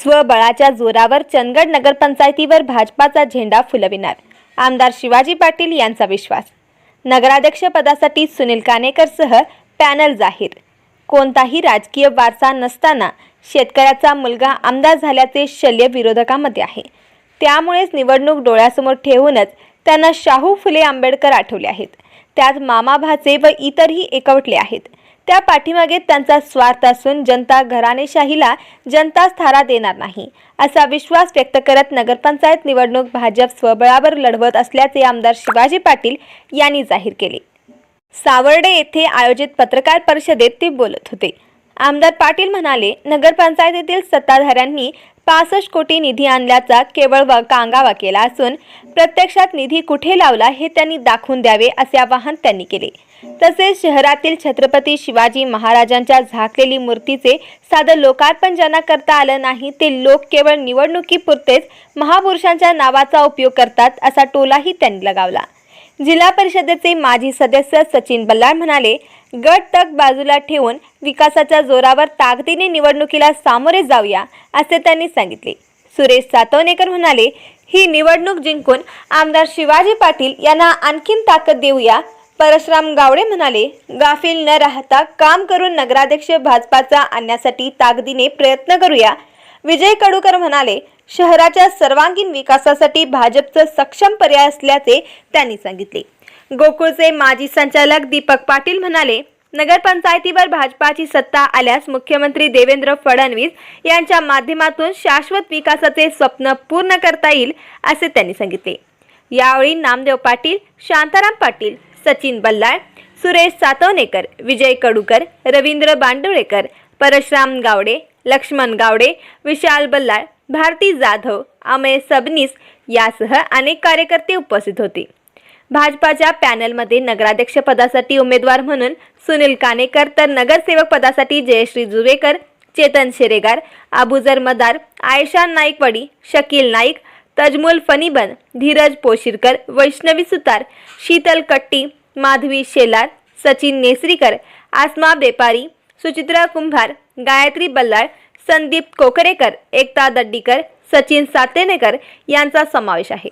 स्वबळाच्या जोरावर चंदगड नगरपंचायतीवर भाजपाचा झेंडा फुलविणार. आमदार शिवाजी पाटील यांचा विश्वास. नगराध्यक्ष पदासाठी सुनील कानेकरसह पॅनल जाहीर. कोणताही राजकीय वारसा नसताना शेतकऱ्याचा मुलगा आमदार झाल्याचे शल्य विरोधकांमध्ये आहे. त्यामुळेच निवडणूक डोळ्यासमोर ठेवूनच त्यांना शाहू फुले आंबेडकर आठवले आहेत. त्यात मामा भाचे व इतरही एकवटले आहेत. त्या पाठीमागे त्यांचा स्वार्थ असून जनता घराणेशाहीला जनताच थारा देणार नाही असा विश्वास व्यक्त करत नगरपंचायत निवडणूक भाजप स्वबळावर लढवत असल्याचे आमदार शिवाजी पाटील यांनी जाहीर केले. सावर्डे येथे आयोजित पत्रकार परिषदेत ते बोलत होते. आमदार पाटील म्हणाले नगरपंचायतीतील सत्ताधाऱ्यांनी पासष्ट कोटी निधी आणल्याचा केवळ व कांगावा केला असून प्रत्यक्षात निधी कुठे लावला हे त्यांनी दाखवून द्यावे असे आवाहन त्यांनी केले. तसेच शहरातील छत्रपती शिवाजी महाराजांच्या झाकलेली मूर्तीचे साधं लोकार्पण ज्यांना करता आलं नाही ते लोक केवळ निवडणुकीपुरतेच महापुरुषांच्या नावाचा उपयोग करतात असा टोलाही त्यांनी लगावला. जिल्हा परिषदेचे माजी सदस्य सचिन बल्लाळ म्हणाले गट तक बाजूला ठेवून विकासाच्या जोरावर ताकदीने निवडणुकीला सामोरे जाऊया असे त्यांनी सांगितले. सुरेश सातवणेकर म्हणाले ही निवडणूक जिंकून आमदार शिवाजी पाटील यांना आणखीन ताकद देऊया. परशुराम गावडे म्हणाले गाफील न राहता काम करून नगराध्यक्ष भाजपाचा आणण्यासाठी ताकदीने प्रयत्न करूया. विजय कडूकर म्हणाले शहराच्या सर्वांगीण विकासासाठी भाजपचं सक्षम पर्याय असल्याचे त्यांनी सांगितले. गोकुळचे माजी संचालक दीपक पाटील म्हणाले नगरपंचायतीवर भाजपाची सत्ता आल्यास मुख्यमंत्री देवेंद्र फडणवीस यांच्या माध्यमातून शाश्वत विकासाचे स्वप्न पूर्ण करता येईल असे त्यांनी सांगितले. यावेळी नामदेव पाटील शांताराम पाटील सचिन बल्लाळ सुरेश सातवणेकर विजय कडूकर रवींद्र बांडुळेकर परशुराम गावडे लक्ष्मण गावडे विशाल बल्लाळ भारती जाधव अमय सबनीस यासह अनेक कार्यकर्ते उपस्थित होते. भाजपाच्या पॅनलमध्ये नगराध्यक्षपदासाठी उमेदवार म्हणून सुनील कानेकर तर नगरसेवक पदासाठी जयश्री जुवेकर चेतन शेरेगार अबुजर मदार आयशा नाईकवाडी शकील नाईक तजमुल फनीबन धीरज पोशिरकर वैष्णवी सुतार शीतल कट्टी माधवी शेलार सचिन नेसरीकर आसमा बेपारी सुचित्रा कुंभार गायत्री बल्लाळ संदीप कोकरेकर एकता दड्डीकर सचिन सातेनेकर यांचा समावेश आहे.